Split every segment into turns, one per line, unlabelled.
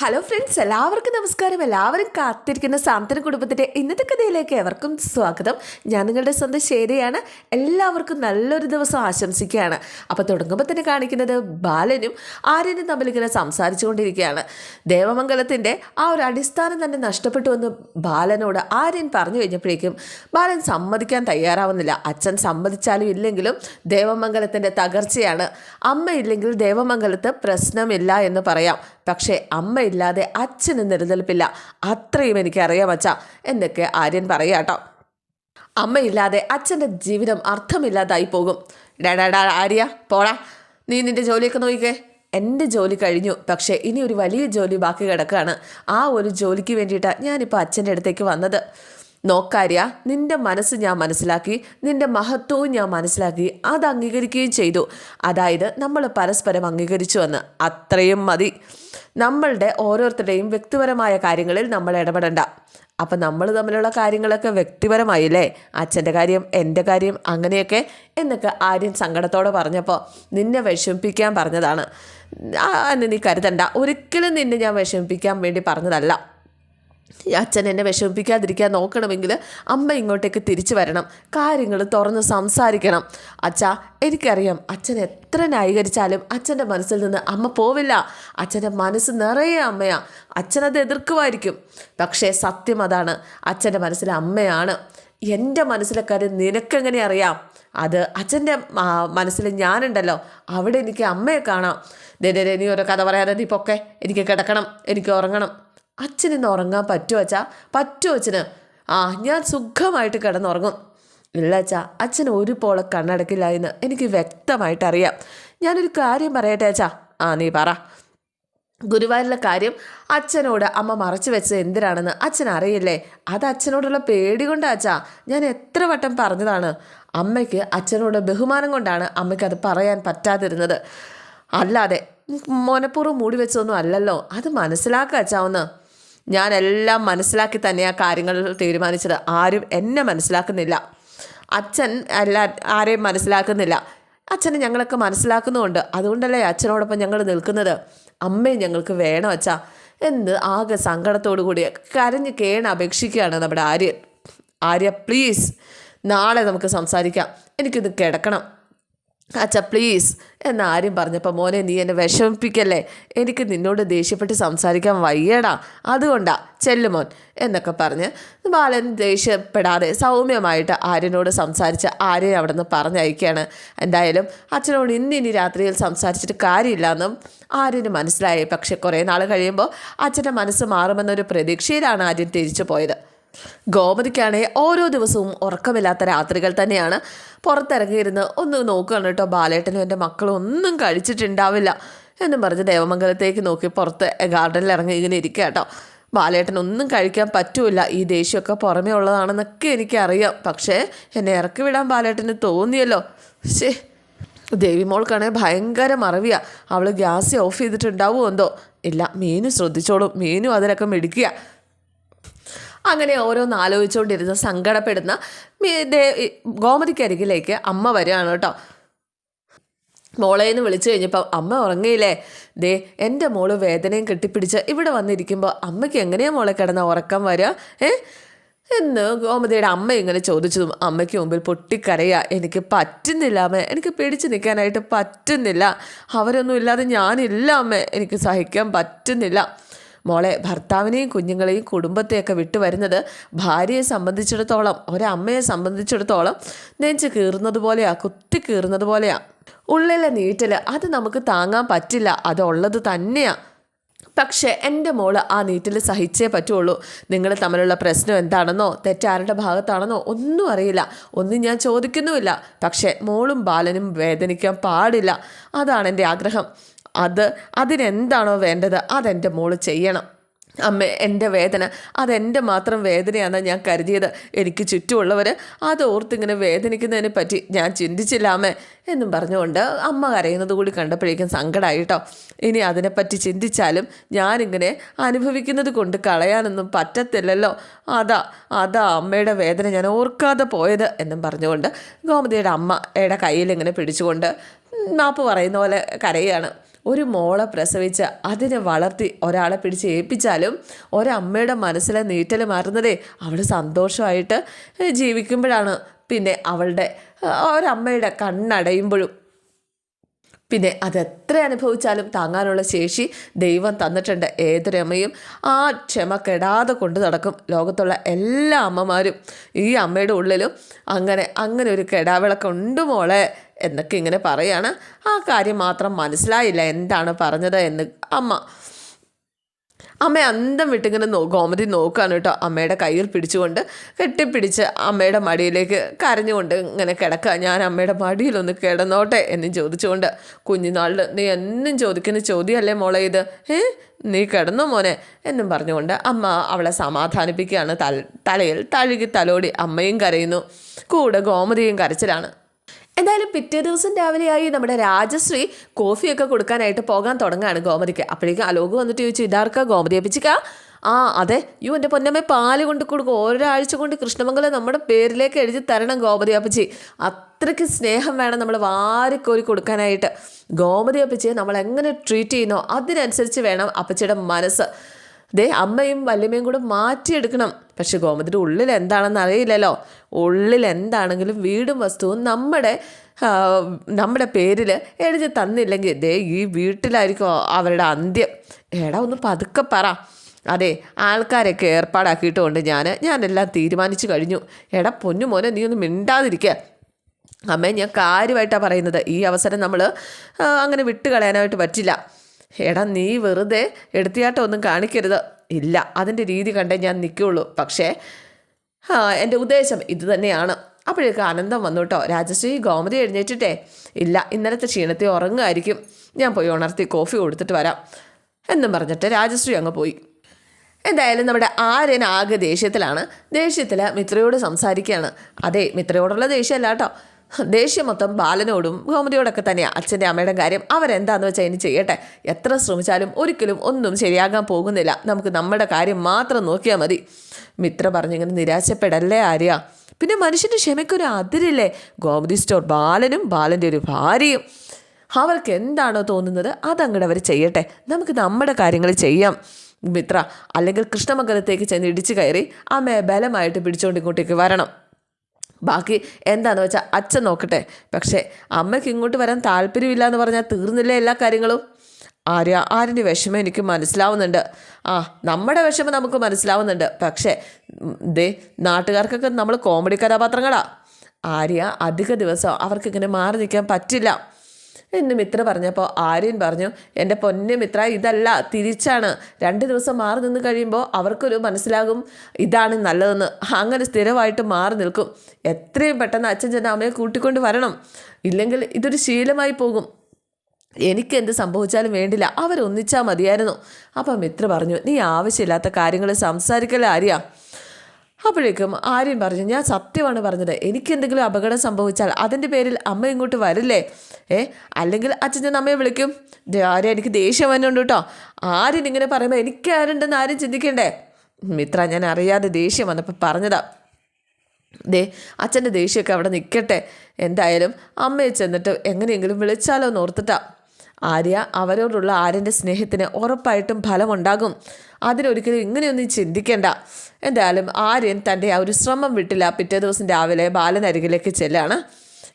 Hello friends എല്ലാവർക്കും നമസ്കാരം. എല്ലാവരും കാത്തിരിക്കുന്ന സാന്ത്വന കുടുംബത്തിന്റെ ഇന്നത്തെ കഥയിലേക്ക് എവർക്കും സ്വാഗതം. ഞാൻ നിങ്ങളുടെ സ്വന്തം ശേരിയാണ് എല്ലാവർക്കും നല്ലൊരു ദിവസം ആശംസിക്കുകയാണ്. അപ്പോൾ തുടങ്ങുമ്പോൾ തന്നെ കാണിക്കുന്നത് ബാലനും ആര്യനും തമ്മിലിങ്ങനെ സംസാരിച്ചുകൊണ്ടിരിക്കുകയാണ്. ദേവമംഗലത്തിന്റെ ആ ഒരു അടിസ്ഥാനം തന്നെ നഷ്ടപ്പെട്ടു എന്ന് ബാലനോട് ആര്യൻ പറഞ്ഞു കഴിഞ്ഞപ്പോഴേക്കും ബാലൻ സമ്മതിക്കാൻ തയ്യാറാവുന്നില്ല. അച്ഛൻ സമ്മതിച്ചാലും ഇല്ലെങ്കിലും ദേവമംഗലത്തിന്റെ തകർച്ചയാണ്. അമ്മയില്ലെങ്കിൽ ദേവമംഗലത്ത് പ്രശ്നമില്ല എന്ന് പറയാം. പക്ഷേ അമ്മ അമ്മയില്ലാതെ അച്ഛന് നിലനിൽപ്പില്ല അത്രയും എനിക്കറിയാം അച്ഛ. എന്നൊക്കെ ആര്യൻ പറയാട്ടോ അമ്മയില്ലാതെ അച്ഛന്റെ ജീവിതം അർത്ഥമില്ലാതായി പോകും. ഡാഡാ ആര്യ പോടാ. നീ നിന്റെ ജോലിയൊക്കെ നോക്കിക്കേ. എന്റെ ജോലി കഴിഞ്ഞു. പക്ഷേ ഇനി ഒരു വലിയ ജോലി ബാക്കി കിടക്കുകയാണ് ആ ഒരു ജോലിക്ക് വേണ്ടിയിട്ടാണ് ഞാനിപ്പോൾ അച്ഛന്റെ അടുത്തേക്ക് വന്നത്. നോക്കാര്യ നിന്റെ മനസ്സ് ഞാൻ മനസ്സിലാക്കി നിന്റെ മഹത്വവും ഞാൻ മനസ്സിലാക്കി അത് അംഗീകരിക്കുകയും ചെയ്തു. അതായത് നമ്മൾ പരസ്പരം അംഗീകരിച്ചു എന്ന്. അത്രയും മതി. നമ്മളുടെ ഓരോരുത്തരുടെയും വ്യക്തിപരമായ കാര്യങ്ങളിൽ നമ്മൾ ഇടപെടണ്ട. അപ്പം നമ്മൾ തമ്മിലുള്ള കാര്യങ്ങളൊക്കെ വ്യക്തിപരമായില്ലേ? അച്ഛന്റെ കാര്യം എന്റെ കാര്യം അങ്ങനെയൊക്കെ എന്നൊക്കെ ആര്യൻ സങ്കടത്തോടെ പറഞ്ഞപ്പോൾ നിന്നെ വിഷമിപ്പിക്കാൻ പറഞ്ഞതാണ്. നീ കരുതണ്ട. ഒരിക്കലും നിന്നെ ഞാൻ വിഷമിപ്പിക്കാൻ വേണ്ടി പറഞ്ഞതല്ല. അച്ഛൻ എന്നെ വിഷമിപ്പിക്കാതിരിക്കാൻ നോക്കണമെങ്കിൽ അമ്മ ഇങ്ങോട്ടേക്ക് തിരിച്ചു വരണം. കാര്യങ്ങൾ തുറന്ന് സംസാരിക്കണം. അച്ഛാ എനിക്കറിയാം അച്ഛൻ എത്ര ന്യായീകരിച്ചാലും അച്ഛന്റെ മനസ്സിൽ നിന്ന് അമ്മ പോവില്ല. അച്ഛന്റെ മനസ്സ് നിറയെ അമ്മയാ. അച്ഛനത് എതിർക്കുമായിരിക്കും. പക്ഷേ സത്യം അതാണ് അച്ഛന്റെ മനസ്സിൽ അമ്മയാണ്. എന്റെ മനസ്സിലെ കാര്യം നിനക്കെങ്ങനെ അറിയാം? അത് അച്ഛന്റെ മനസ്സിൽ ഞാനുണ്ടല്ലോ. അവിടെ എനിക്ക് അമ്മയെ കാണാം. ദേ, നീ ഓരോ കഥ പറയാതെ നീ പൊക്കെ. എനിക്ക് കിടക്കണം. എനിക്ക് ഉറങ്ങണം. അച്ഛന് ഇന്ന് ഉറങ്ങാൻ പറ്റുമോ അച്ഛാ? പറ്റുമോ അച്ഛന്? ആ ഞാൻ സുഖമായിട്ട് കിടന്നുറങ്ങും. ഇല്ല അച്ഛാ അച്ഛൻ ഒരു പോളെ കണ്ണടക്കില്ല എന്ന് എനിക്ക് വ്യക്തമായിട്ട് അറിയാം. ഞാനൊരു കാര്യം പറയട്ടെ അച്ഛാ? ആ നീ പറ. ഗുരുവായൂരിലെ കാര്യം അച്ഛനോട് അമ്മ മറച്ചു വെച്ചത് എന്തിനാണെന്ന് അച്ഛൻ അറിയില്ലേ അത് അച്ഛനോടുള്ള പേടി കൊണ്ടാ അച്ഛാ. ഞാൻ എത്ര വട്ടം പറഞ്ഞതാണ്. അമ്മയ്ക്ക് അച്ഛനോട് ബഹുമാനം കൊണ്ടാണ് അമ്മയ്ക്ക് അത് പറയാൻ പറ്റാതിരുന്നത്. അല്ലാതെ മനഃപൂർവം മൂടി വെച്ചതൊന്നും അല്ലല്ലോ. അത് മനസ്സിലാക്കുക അച്ഛാ ഒന്ന്. ഞാനെല്ലാം മനസ്സിലാക്കി തന്നെ ആ കാര്യങ്ങൾ തീരുമാനിച്ചത്. ആരും എന്നെ മനസ്സിലാക്കുന്നില്ല. അച്ഛൻ എല്ലാ ആരെയും മനസ്സിലാക്കുന്നില്ല. അച്ഛനെ ഞങ്ങളൊക്കെ മനസ്സിലാക്കുന്നുമുണ്ട്. അതുകൊണ്ടല്ലേ അച്ഛനോടൊപ്പം ഞങ്ങൾ നിൽക്കുന്നത്? അമ്മയെ ഞങ്ങൾക്ക് വേണം അച്ഛാ. എന്ത് ആകെ സങ്കടത്തോടു കൂടി. കരഞ്ഞ് കേണ അപേക്ഷിക്കുകയാണ് നമ്മുടെ ആര്യൻ. ആര്യ പ്ലീസ് നാളെ നമുക്ക് സംസാരിക്കാം. എനിക്കിത് കിടക്കണം. അച്ഛ പ്ലീസ് എന്ന് ആരും പറഞ്ഞപ്പോൾ മോനെ നീ എന്നെ വിഷമിപ്പിക്കല്ലേ? എനിക്ക് നിന്നോട് ദേഷ്യപ്പെട്ട് സംസാരിക്കാൻ വയ്യടാ. അതുകൊണ്ടാ ചെല്ലുമോൻ എന്നൊക്കെ പറഞ്ഞ് ബാലൻ ദേഷ്യപ്പെടാതെ സൗമ്യമായിട്ട് ആര്യനോട് സംസാരിച്ച് ആര്യൻ അവിടെ നിന്ന് പറഞ്ഞയക്കുകയാണ് എന്തായാലും അച്ഛനോട് ഇന്ന് ഇനി രാത്രിയിൽ സംസാരിച്ചിട്ട് കാര്യമില്ലെന്നും ആര്യന് മനസ്സിലായി. പക്ഷെ കുറേ നാൾ കഴിയുമ്പോൾ അച്ഛന്റെ മനസ്സ് മാറുമെന്നൊരു പ്രതീക്ഷയിലാണ് ആര്യൻ തിരിച്ചു പോയത്. ഗോമതിക്കാണെങ്കിൽ ഓരോ ദിവസവും ഉറക്കമില്ലാത്ത രാത്രികൾ തന്നെയാണ്. പുറത്തിറങ്ങിയിരുന്ന് ഒന്ന് നോക്കുകയാണ് കേട്ടോ. ബാലേട്ടനും എന്റെ മക്കളും ഒന്നും കഴിച്ചിട്ടുണ്ടാവില്ല എന്നും പറഞ്ഞ് ദേവമംഗലത്തേക്ക് നോക്കി പുറത്ത് ഗാർഡനിൽ ഇറങ്ങി ഇങ്ങനെ ഇരിക്കുക കേട്ടോ. ബാലേട്ടൻ ഒന്നും കഴിക്കാൻ പറ്റൂല ഈ ദേഷ്യമൊക്കെ പുറമേ ഉള്ളതാണെന്നൊക്കെ എനിക്കറിയാം. പക്ഷേ എന്നെ ഇറക്കി വിടാൻ ബാലേട്ടന് തോന്നിയല്ലോ. ശേ ദേവിമോൾക്കാണെങ്കിൽ ഭയങ്കര മറവിയാ. അവൾ ഗ്യാസ് ഓഫ് ചെയ്തിട്ടുണ്ടാവുമോ എന്തോ? ഇല്ല മീനു ശ്രദ്ധിച്ചോളും. മീനു അതിലൊക്കെ മിടിക്കുക അങ്ങനെ ഓരോന്ന് ആലോചിച്ചുകൊണ്ടിരുന്ന സങ്കടപ്പെടുന്ന ഗോമതിക്കരികിലേക്ക് അമ്മ വരികയാണ് കേട്ടോ. മോളെ എന്ന് വിളിച്ചു കഴിഞ്ഞപ്പോൾ അമ്മ ഉറങ്ങിയില്ലേ? ദേ എന്റെ മോൾ വേദനയും കെട്ടിപ്പിടിച്ച് ഇവിടെ വന്നിരിക്കുമ്പോൾ അമ്മയ്ക്ക് എങ്ങനെയാണ് മോളെ കിടന്ന ഉറക്കം വരിക ഏ? എന്ന് ഗോമതിയുടെ അമ്മ ഇങ്ങനെ ചോദിച്ചതും അമ്മയ്ക്ക് മുമ്പിൽ പൊട്ടിക്കരയാ. എനിക്ക് പറ്റുന്നില്ല അമ്മ. എനിക്ക് പിടിച്ചു നിൽക്കാനായിട്ട് പറ്റുന്നില്ല. അവരൊന്നും ഇല്ലാതെ ഞാനില്ല അമ്മ. എനിക്ക് സഹിക്കാൻ പറ്റുന്നില്ല. മോളെ ഭർത്താവിനെയും കുഞ്ഞുങ്ങളെയും കുടുംബത്തെയൊക്കെ വിട്ടു വരുന്നത് ഭാര്യയെ സംബന്ധിച്ചിടത്തോളം ഒരമ്മയെ സംബന്ധിച്ചിടത്തോളം നെഞ്ച് കീറുന്നത് പോലെയാ കുത്തി കീറുന്നത് പോലെയാ. ഉള്ളിലെ നീറ്റൽ അത് നമുക്ക് താങ്ങാൻ പറ്റില്ല അതുള്ളത് തന്നെയാ. പക്ഷേ എന്റെ മോൾ ആ നീറ്റിൽ സഹിച്ചേ പറ്റുള്ളൂ. നിങ്ങൾ തമ്മിലുള്ള പ്രശ്നം എന്താണെന്നോ തെറ്റാരുടെ ഭാഗത്താണെന്നോ ഒന്നും അറിയില്ല. ഒന്നും ഞാൻ ചോദിക്കുന്നുമില്ല. പക്ഷേ മോളും ബാലനും വേദനിക്കാൻ പാടില്ല. അതാണ് എന്റെ ആഗ്രഹം. അത് അതിനെന്താണോ വേണ്ടത് അതെന്റെ മോൾ ചെയ്യണം. അമ്മ എന്റെ വേദന അതെന്റെ മാത്രം വേദനയാണെന്ന് ഞാൻ കരുതിയത്. എനിക്ക് ചുറ്റുമുള്ളവർ അത് ഓർത്തിങ്ങനെ വേദനിക്കുന്നതിനെ പറ്റി ഞാൻ ചിന്തിച്ചില്ല അമ്മേ എന്നും പറഞ്ഞുകൊണ്ട് അമ്മ കരയുന്നത് കൂടി കണ്ടപ്പോഴേക്കും സങ്കടമായിട്ടോ ഇനി അതിനെപ്പറ്റി ചിന്തിച്ചാലും ഞാനിങ്ങനെ അനുഭവിക്കുന്നത് കൊണ്ട് കളയാനൊന്നും പറ്റത്തില്ലല്ലോ. അതാ അതാ അമ്മയുടെ വേദന ഞാൻ ഓർക്കാതെ പോയത് എന്നും പറഞ്ഞുകൊണ്ട് ഗോമതിയുടെ അമ്മയുടെ കയ്യിൽ ഇങ്ങനെ പിടിച്ചുകൊണ്ട് മാപ്പ് പറയുന്ന പോലെ കരയുകയാണ് ഒരു മോളെ പ്രസവിച്ച് അതിനെ വളർത്തി ഒരാളെ പിടിച്ച് ഏൽപ്പിച്ചാലും ഒരമ്മയുടെ മനസ്സിലെ നീറ്റൽ മാറുന്നതേ അവൾ സന്തോഷമായിട്ട് ജീവിക്കുമ്പോഴാണ്. പിന്നെ അവളുടെ ഒരമ്മയുടെ കണ്ണടയുമ്പോഴും. പിന്നെ അതെത്ര അനുഭവിച്ചാലും താങ്ങാനുള്ള ശേഷി ദൈവം തന്നിട്ടുണ്ട്. ഏതൊരമ്മയും ആ ക്ഷമ കെടാതെ കൊണ്ടു നടക്കും ലോകത്തുള്ള എല്ലാ അമ്മമാരും. ഈ അമ്മയുടെ ഉള്ളിലും അങ്ങനെ അങ്ങനെ ഒരു കെടാവിളക്കുണ്ട് മോളെ. എന്നൊക്കെ ഇങ്ങനെ പറയാണ്. ആ കാര്യം മാത്രം മനസ്സിലായില്ല. എന്താണ് പറഞ്ഞത് എന്ന്. അമ്മ അമ്മ അന്തം വിട്ടിങ്ങനെ നോ ഗോമതി നോക്കുകയാണ് കേട്ടോ. അമ്മയുടെ കയ്യിൽ പിടിച്ചുകൊണ്ട് കെട്ടിപ്പിടിച്ച് അമ്മയുടെ മടിയിലേക്ക് കരഞ്ഞുകൊണ്ട് ഇങ്ങനെ കിടക്കുക. ഞാൻ അമ്മയുടെ മടിയിലൊന്ന് കിടന്നോട്ടെ എന്ന് ചോദിച്ചുകൊണ്ട് കുഞ്ഞുനാളിൽ നീ എന്നും ചോദിക്കുന്ന ചോദ്യമല്ലേ മോളെ ഇത്? ഏ? നീ കിടന്നു മോനെ? എന്നും പറഞ്ഞുകൊണ്ട് അമ്മ അവളെ സമാധാനിപ്പിക്കുകയാണ്. തല തലയിൽ തഴുകി തലോടി അമ്മയും കരയുന്നു. കൂടെ ഗോമതിയും കരച്ചിലാണ്. എന്തായാലും പിറ്റേ ദിവസം രാവിലെയായി നമ്മുടെ രാജശ്രീ കോഫിയൊക്കെ കൊടുക്കാനായിട്ട് പോകാൻ തുടങ്ങുകയാണ് ഗോമതിക്ക്. അപ്പോഴേക്കും അലോക് വന്നിട്ട് ചോദിച്ചു ഇതാർക്കാ ഗോമതി അപ്പിച്ചിക്ക ആ അതെ യു എന്റെ പൊന്നമ്മ പാൽ കൊണ്ട് കൊടുക്കും. ഒരാഴ്ച കൊണ്ട് കൃഷ്ണമംഗലം നമ്മുടെ പേരിലേക്ക് എഴുതി തരണം ഗോമതി അപ്പച്ചി അത്രയ്ക്ക് സ്നേഹം വേണം നമ്മൾ വാരിക്കോരി കൊടുക്കാനായിട്ട്. ഗോമതി അപ്പച്ചിയെ നമ്മൾ എങ്ങനെ ട്രീറ്റ് ചെയ്യുന്നോ അതിനനുസരിച്ച് വേണം അപ്പച്ചിയുടെ മനസ്സ്. ദേ അമ്മയും വല്യമ്മയും കൂടെ മാറ്റിയെടുക്കണം. പക്ഷെ ഗോമതിയുടെ ഉള്ളിൽ എന്താണെന്ന് അറിയില്ലല്ലോ. ഉള്ളിൽ എന്താണെങ്കിലും വീടും വസ്തുവും നമ്മുടെ നമ്മുടെ പേരിൽ എഴുതി തന്നില്ലെങ്കിൽ ദേ ഈ വീട്ടിലായിരിക്കും അവരുടെ അന്ത്യം. എടാ ഒന്ന് പതുക്കെ പറ. അതെ ആൾക്കാരൊക്കെ ഏർപ്പാടാക്കിയിട്ടുകൊണ്ട് ഞാൻ ഞാനെല്ലാം തീരുമാനിച്ചു കഴിഞ്ഞു. എടാ പൊന്നു മോനെ നീ ഒന്ന് മിണ്ടാതിരിക്കുക അമ്മേ ഞാൻ കാര്യമായിട്ടാണ് പറയുന്നത്. ഈ അവസരം നമ്മൾ അങ്ങനെ വിട്ടുകളയാനായിട്ട് പറ്റില്ല. എടാ നീ വെറുതെ എടുത്തിയാട്ടം ഒന്നും കാണിക്കരുത്. ഇല്ല. അതിന്റെ രീതി കണ്ടേ ഞാൻ നിൽക്കുകയുള്ളൂ പക്ഷേ എന്റെ ഉദ്ദേശം ഇത് തന്നെയാണ്. അപ്പോഴേക്ക് ആനന്ദം വന്നു കേട്ടോ. രാജശ്രീ ഗോമതി എഴുന്നേറ്റിട്ടേ. ഇല്ല ഇന്നലത്തെ ക്ഷീണത്തിൽ ഉറങ്ങുമായിരിക്കും. ഞാൻ പോയി ഉണർത്തി കോഫി കൊടുത്തിട്ട് വരാം. എന്നും പറഞ്ഞിട്ട് രാജശ്രീ അങ്ങ് പോയി. എന്തായാലും നമ്മുടെ ആര്യൻ ആകെ ദേഷ്യത്തിലാണ്. ദേഷ്യത്തിൽ മിത്രയോട് സംസാരിക്കുകയാണ്. അതെ മിത്രയോടുള്ള ദേഷ്യമല്ല കേട്ടോ. ദേഷ്യം മൊത്തം ബാലനോടും ഗോമതിയോടൊക്കെ തന്നെയാണ് അച്ഛന്റെ അമ്മയുടെ കാര്യം അവരെന്താന്ന് വെച്ചാൽ ഇനി ചെയ്യട്ടെ? എത്ര ശ്രമിച്ചാലും ഒരിക്കലും ഒന്നും ശരിയാകാൻ പോകുന്നില്ല. നമുക്ക് നമ്മുടെ കാര്യം മാത്രം നോക്കിയാൽ മതി. മിത്ര പറഞ്ഞിങ്ങനെ നിരാശപ്പെടല്ലേ ആര്യ? പിന്നെ മനുഷ്യന്റെ ക്ഷമയ്ക്കൊരു അതിരില്ലേ? ഗോമതി സ്റ്റോർ ബാലനും ബാലന്റെ ഒരു ഭാര്യയും. അവർക്ക് എന്താണോ തോന്നുന്നത് അതങ്ങോട്ട് അവർ ചെയ്യട്ടെ. നമുക്ക് നമ്മുടെ കാര്യങ്ങൾ ചെയ്യാം. മിത്ര അല്ലെങ്കിൽ കൃഷ്ണമംഗലത്തേക്ക് ചെന്ന് ഇടിച്ചു കയറി അമ്മയെ ബലമായിട്ട് പിടിച്ചുകൊണ്ട് ഇങ്ങോട്ടേക്ക് വരണം. ബാക്കി എന്താണെന്ന് വെച്ചാൽ അച്ഛൻ നോക്കട്ടെ. പക്ഷേ അമ്മയ്ക്ക് ഇങ്ങോട്ട് വരാൻ താല്പര്യമില്ല എന്ന് പറഞ്ഞാൽ തീർന്നില്ല എല്ലാ കാര്യങ്ങളും? ആര്യ ആരുടെ വിഷമം എനിക്ക് മനസ്സിലാവുന്നുണ്ട്. ആ നമ്മുടെ വിഷമം നമുക്ക് മനസ്സിലാവുന്നുണ്ട്. പക്ഷേ ദേ നാട്ടുകാർക്കൊക്കെ നമ്മൾ കോമഡി കഥാപാത്രങ്ങളാണ് ആര്യ അധിക ദിവസം അവർക്കിങ്ങനെ മാറി നിൽക്കാൻ പറ്റില്ല. എന്ന് മിത്ര പറഞ്ഞപ്പോൾ ആര്യൻ പറഞ്ഞു എന്റെ പൊന്നെ മിത്ര ഇതല്ല തിരിച്ചാണ്. രണ്ട് ദിവസം മാറി നിന്ന് കഴിയുമ്പോൾ അവർക്കൊരു മനസ്സിലാകും ഇതാണ് നല്ലതെന്ന്. അങ്ങനെ സ്ഥിരമായിട്ട് മാറി നിൽക്കും. എത്രയും പെട്ടെന്ന് അച്ഛൻ ചെന്ന അമ്മയെ കൂട്ടിക്കൊണ്ട് വരണം. ഇല്ലെങ്കിൽ ഇതൊരു ശീലമായി പോകും. എനിക്ക് എന്ത് സംഭവിച്ചാലും വേണ്ടില്ല. അവരൊന്നിച്ചാൽ മതിയായിരുന്നു. അപ്പം മിത്ര പറഞ്ഞു നീ ആവശ്യമില്ലാത്ത കാര്യങ്ങൾ സംസാരിക്കലാരിയാ അപ്പോഴേക്കും ആര്യൻ പറഞ്ഞു ഞാൻ സത്യമാണ് പറഞ്ഞത്. എനിക്ക് എന്തെങ്കിലും അപകടം സംഭവിച്ചാൽ അതിന്റെ പേരിൽ അമ്മ ഇങ്ങോട്ട് വരില്ലേ? ഏ അല്ലെങ്കിൽ അച്ഛൻ ഞാൻ അമ്മയെ വിളിക്കും? ആര്യ എനിക്ക് ദേഷ്യം വന്നുണ്ട് കേട്ടോ ആര്യൻ ഇങ്ങനെ പറയുമ്പോൾ എനിക്ക് ആരുണ്ടെന്ന് ആരും ചിന്തിക്കണ്ടേ? മിത്ര ഞാൻ അറിയാതെ ദേഷ്യം വന്നപ്പോൾ പറഞ്ഞതാ. ദേ അച്ഛന്റെ ദേഷ്യമൊക്കെ അവിടെ നിൽക്കട്ടെ എന്തായാലും അമ്മയെ ചെന്നിട്ട് എങ്ങനെയെങ്കിലും വിളിച്ചാലോ എന്ന് ഓർത്തിട്ടാ. ആര്യ അവരോടുള്ള ആര്യന്റെ സ്നേഹത്തിന് ഉറപ്പായിട്ടും ഫലമുണ്ടാകും. അതിനൊരിക്കലും ഇങ്ങനെയൊന്നും ചിന്തിക്കേണ്ട. എന്തായാലും ആര്യൻ തന്റെ ആ ഒരു ശ്രമം വിട്ടില്ല. പിറ്റേ ദിവസം രാവിലെ ബാലനരികിലേക്ക് ചെല്ലാണ്.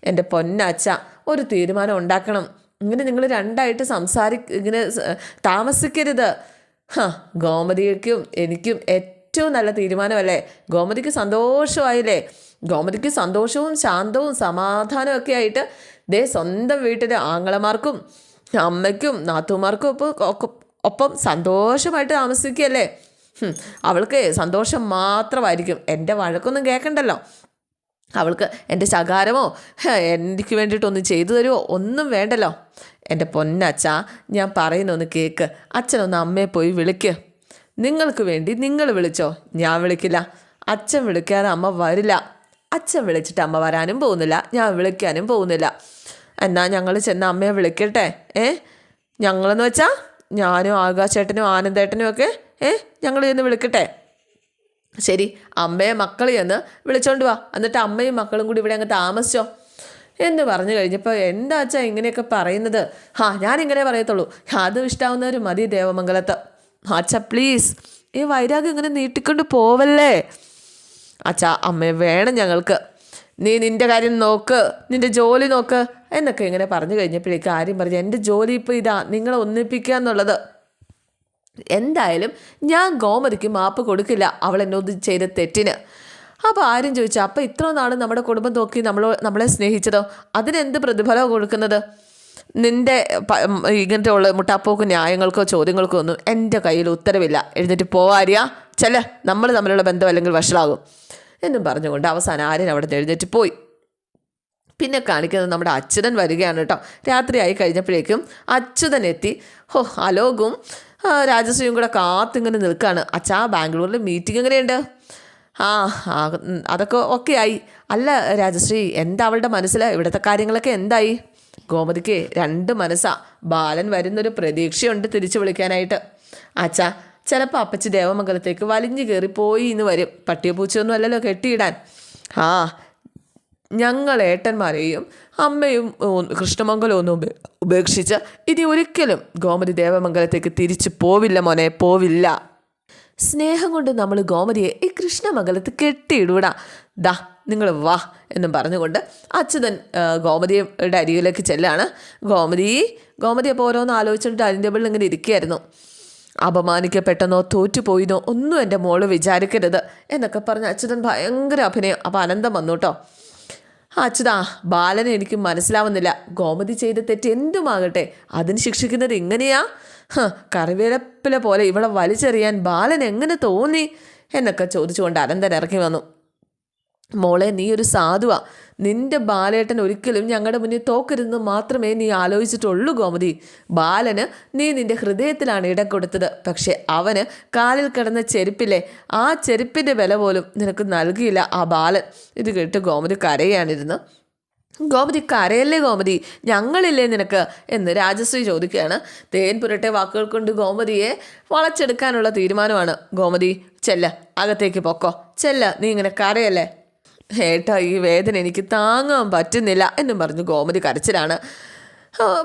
എന്റെ പൊന്നച്ച ഒരു തീരുമാനം ഉണ്ടാക്കണം. ഇങ്ങനെ നിങ്ങൾ രണ്ടായിട്ട് സംസാരി ഇങ്ങനെ താമസിക്കരുത്. ഹ ഗോമതിക്കും എനിക്കും ഏറ്റവും നല്ല തീരുമാനമല്ലേ? ഗോമതിക്ക് സന്തോഷമായില്ലേ? ഗോമതിക്ക് സന്തോഷവും ശാന്തവും സമാധാനവും ഒക്കെ ആയിട്ട് ദേ സ്വന്തം വീട്ടിലെ ആങ്ങളമാർക്കും അമ്മയ്ക്കും നാത്തുമാർക്കും ഒപ്പം ഒപ്പം സന്തോഷമായിട്ട് താമസിക്കുകയല്ലേ? അവൾക്ക് സന്തോഷം മാത്രമായിരിക്കും. എന്റെ വഴക്കൊന്നും കേൾക്കണ്ടല്ലോ അവൾക്ക് എന്റെ ശകാരമോ എനിക്ക് വേണ്ടിയിട്ടൊന്നും ചെയ്തു തരുമോ ഒന്നും വേണ്ടല്ലോ. എന്റെ പൊന്നച്ഛ ഞാൻ പറയുന്നൊന്ന് കേക്ക്. അച്ഛനൊന്ന് അമ്മയെ പോയി വിളിക്ക്. നിങ്ങൾക്ക് വേണ്ടി നിങ്ങൾ വിളിച്ചോ? ഞാൻ വിളിക്കില്ല. അച്ഛൻ വിളിക്കാതെ അമ്മ വരില്ല. അച്ഛൻ വിളിച്ചിട്ട് അമ്മ വരാനും പോകുന്നില്ല. ഞാൻ വിളിക്കാനും പോകുന്നില്ല. എന്നാൽ ഞങ്ങൾ ചെന്ന് അമ്മയെ വിളിക്കട്ടെ. ഏ? ഞങ്ങളെന്ന് വെച്ചാൽ ഞാനും ആകാശേട്ടനും ആനന്ദേട്ടനും ഒക്കെ ഏ? ഞങ്ങൾ ചെന്ന് വിളിക്കട്ടെ. ശരി അമ്മയെ മക്കൾ ചെന്ന് വിളിച്ചോണ്ട് വാ. എന്നിട്ട് അമ്മയും മക്കളും കൂടി ഇവിടെ അങ്ങ് താമസിച്ചോ. എന്ന് പറഞ്ഞു കഴിഞ്ഞപ്പോൾ എന്താ അച്ഛാ ഇങ്ങനെയൊക്കെ പറയുന്നത്? ഹാ ഞാനിങ്ങനെ പറയത്തുള്ളൂ. അതും ഇഷ്ടാവുന്നവർ മതി ദേവമംഗലത്ത്. അച്ഛ പ്ലീസ് ഈ വൈരാഗ് ഇങ്ങനെ നീട്ടിക്കൊണ്ട് പോവല്ലേ? അച്ഛാ അമ്മയെ വേണം ഞങ്ങൾക്ക്. നീ നിന്റെ കാര്യം നോക്ക്. നിന്റെ ജോലി നോക്ക്. എന്നൊക്കെ ഇങ്ങനെ പറഞ്ഞു കഴിഞ്ഞപ്പോഴേക്ക് ആര്യം പറഞ്ഞു എന്റെ ജോലി ഇപ്പോൾ ഇതാ നിങ്ങളെ ഒന്നിപ്പിക്കുക എന്നുള്ളത്. എന്തായാലും ഞാൻ ഗോമതിക്ക് മാപ്പ് കൊടുക്കില്ല അവൾ എന്നോട് ചെയ്ത തെറ്റിന്. അപ്പോൾ ആരും ചോദിച്ചു അപ്പോൾ ഇത്ര നാൾ നമ്മുടെ കുടുംബം നോക്കി നമ്മൾ നമ്മളെ സ്നേഹിച്ചതോ? അതിനെന്ത് പ്രതിഫലമോ കൊടുക്കുന്നത്? നിന്റെ ഇങ്ങനത്തെ ഉള്ള മുട്ടാപ്പോക്കും ന്യായങ്ങൾക്കോ ചോദ്യങ്ങൾക്കോ ഒന്നും എന്റെ കയ്യിൽ ഉത്തരവില്ല. എഴുന്നേറ്റ് പോവാരിയ ചെല്ല. നമ്മൾ തമ്മിലുള്ള ബന്ധം അല്ലെങ്കിൽ വഷളാകും. എന്നും പറഞ്ഞുകൊണ്ട് അവസാനം ആര്യൻ അവിടെ എഴുന്നേറ്റ് പോയി. പിന്നെ കാണിക്കുന്നത് നമ്മുടെ അച്യുതൻ വരികയാണ് കേട്ടോ. രാത്രിയായി കഴിഞ്ഞപ്പോഴേക്കും അച്യുതൻ എത്തി. ഹോ അലോകും രാജശ്രീയും കൂടെ കാത്തിങ്ങനെ നിൽക്കുകയാണ് അച്ഛാ ബാംഗ്ലൂരിൽ മീറ്റിംഗ് എങ്ങനെയുണ്ട്? ആ അതൊക്കെ ഓക്കെ ആയി. അല്ല രാജശ്രീ എന്താ അവളുടെ മനസ്സിൽ ഇവിടുത്തെ കാര്യങ്ങളൊക്കെ എന്തായി? ഗോമതിക്ക് രണ്ട് മനസ്സാ. ബാലൻ വരുന്നൊരു പ്രതീക്ഷയുണ്ട് തിരിച്ചു വിളിക്കാനായിട്ട്. അച്ഛാ ചിലപ്പോൾ അപ്പച്ചി ദേവമംഗലത്തേക്ക് വലിഞ്ഞു കയറി പോയി എന്ന് വരും. പട്ടിയോ പൂച്ചയൊന്നും അല്ലല്ലോ കെട്ടിയിടാൻ. ആ ഞങ്ങൾ ഏട്ടന്മാരെയും അമ്മയും കൃഷ്ണമംഗലം ഒന്നും ഉപേ- ഉപേക്ഷിച്ച് ഇനി ഒരിക്കലും ഗോമതി ദേവമംഗലത്തേക്ക് തിരിച്ചു പോവില്ല മോനെ പോവില്ല. സ്നേഹം കൊണ്ട് നമ്മൾ ഗോമതിയെ ഈ കൃഷ്ണമംഗലത്ത് കെട്ടിയിടൂടാ. ദാ നിങ്ങൾ വാ എന്നും പറഞ്ഞുകൊണ്ട് അച്യുതൻ ഗോമതിയുടെ അരികിലേക്ക് ചെല്ലാണ്. ഗോമതി ഗോമതി അപ്പോൾ ഓരോന്ന് ആലോചിച്ചിട്ട് ഡൈനിങ് ടേബിളിൽ ഇങ്ങനെ ഇരിക്കുകയായിരുന്നു. അപമാനിക്കപ്പെട്ടെന്നോ തോറ്റുപോയിന്നോ ഒന്നും എന്റെ മോൾ വിചാരിക്കരുത് എന്നൊക്കെ പറഞ്ഞ് അച്യുതൻ ഭയങ്കര അഭിനയം അപ്പോൾ അനന്തം വന്നു കേട്ടോ. അച്യുതാ ബാലനെ എനിക്ക് മനസ്സിലാവുന്നില്ല. ഗോമതി ചെയ്ത തെറ്റ് എന്തുമാകട്ടെ? അതിന് ശിക്ഷിക്കുന്നത് എങ്ങനെയാ? കറിവേലപ്പിലെ പോലെ ഇവളെ വലിച്ചെറിയാൻ ബാലൻ എങ്ങനെ തോന്നി? എന്നൊക്കെ ചോദിച്ചുകൊണ്ട് അനന്തൻ ഇറങ്ങി വന്നു. മോളെ നീ ഒരു സാധുവ. നിന്റെ ബാലേട്ടൻ ഒരിക്കലും ഞങ്ങളുടെ മുന്നിൽ തോക്കരുതെന്ന് മാത്രമേ നീ ആലോചിച്ചിട്ടുള്ളൂ ഗോമതി. ബാലന് നീ നിന്റെ ഹൃദയത്തിലാണ് ഇടം കൊടുത്തത്. പക്ഷേ അവന് കാലിൽ കിടന്ന ചെരുപ്പിലെ ആ ചെരുപ്പിന്റെ വില പോലും നിനക്ക് നൽകിയില്ല ആ ബാലൻ. ഇത് കേട്ട് ഗോമതി കരയാണിരുന്നു ഗോമതി കരയല്ലേ ഗോമതി? ഞങ്ങളില്ലേ നിനക്ക്? എന്ന് രാജശ്രീ ചോദിക്കുകയാണ്. തേൻ പുരട്ടെ വാക്കുകൾ കൊണ്ട് ഗോമതിയെ വളച്ചെടുക്കാനുള്ള തീരുമാനമാണ്. ഗോമതി ചെല്ല അകത്തേക്ക് പൊക്കോ. ചെല്ല നീ ഇങ്ങനെ കരയല്ലേ? ഏട്ടാ ഈ വേദന എനിക്ക് താങ്ങാൻ പറ്റുന്നില്ല എന്നും പറഞ്ഞു ഗോമതി കരച്ചിലാണ്.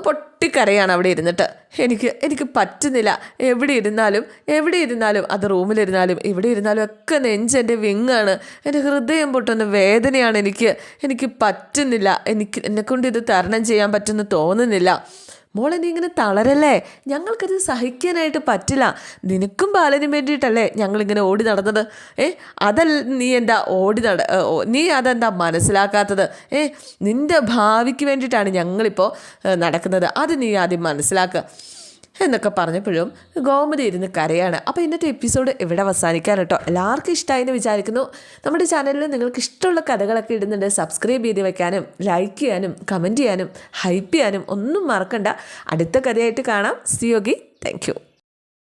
പൊട്ടിക്കരയാണ് അവിടെ ഇരുന്നിട്ട്. എനിക്ക് എനിക്ക് പറ്റുന്നില്ല. എവിടെ ഇരുന്നാലും എവിടെ ഇരുന്നാലും അത് റൂമിലിരുന്നാലും ഇവിടെ ഇരുന്നാലും ഒക്കെ നെഞ്ചെന്റെ വിങ്ങാണ്. എന്റെ ഹൃദയം പൊട്ടുന്ന വേദനയാണ് എനിക്ക്. എനിക്ക് പറ്റുന്നില്ല. എനിക്ക് എന്നെക്കൊണ്ട് ഇത് തരണം ചെയ്യാൻ പറ്റുമെന്ന് തോന്നുന്നില്ല. മോളെ നീ ഇങ്ങനെ തളരല്ലേ? ഞങ്ങൾക്കത് സഹിക്കാനായിട്ട് പറ്റില്ല. നിനക്കും ബാലനും വേണ്ടിയിട്ടല്ലേ ഞങ്ങളിങ്ങനെ ഓടി നടന്നത്? ഏ അതല്ല നീ എന്താ ഓടി നട നീ അതെന്താ മനസ്സിലാക്കാത്തത്? ഏ നിന്റെ ഭാവിക്ക് വേണ്ടിയിട്ടാണ് ഞങ്ങളിപ്പോൾ നടക്കുന്നത്. അത് നീ ആദ്യം മനസ്സിലാക്കുക എന്നൊക്കെ പറഞ്ഞപ്പോഴും ഗോമതി ഇരുന്ന് കരയാണ്. അപ്പോൾ ഇന്നത്തെ എപ്പിസോഡ് ഇവിടെ അവസാനിക്കാൻ കേട്ടോ. എല്ലാവർക്കും ഇഷ്ടമായി എന്ന് വിചാരിക്കുന്നു. നമ്മുടെ ചാനലിൽ നിങ്ങൾക്ക് ഇഷ്ടമുള്ള കഥകളൊക്കെ ഇടുന്നുണ്ട്. സബ്സ്ക്രൈബ് ചെയ്ത് വെക്കാനും ലൈക്ക് ചെയ്യാനും കമന്റ് ചെയ്യാനും ഹൈപ്പ് ചെയ്യാനും ഒന്നും മറക്കണ്ട. അടുത്ത കഥയായിട്ട് കാണാം. സിയോഗി താങ്ക്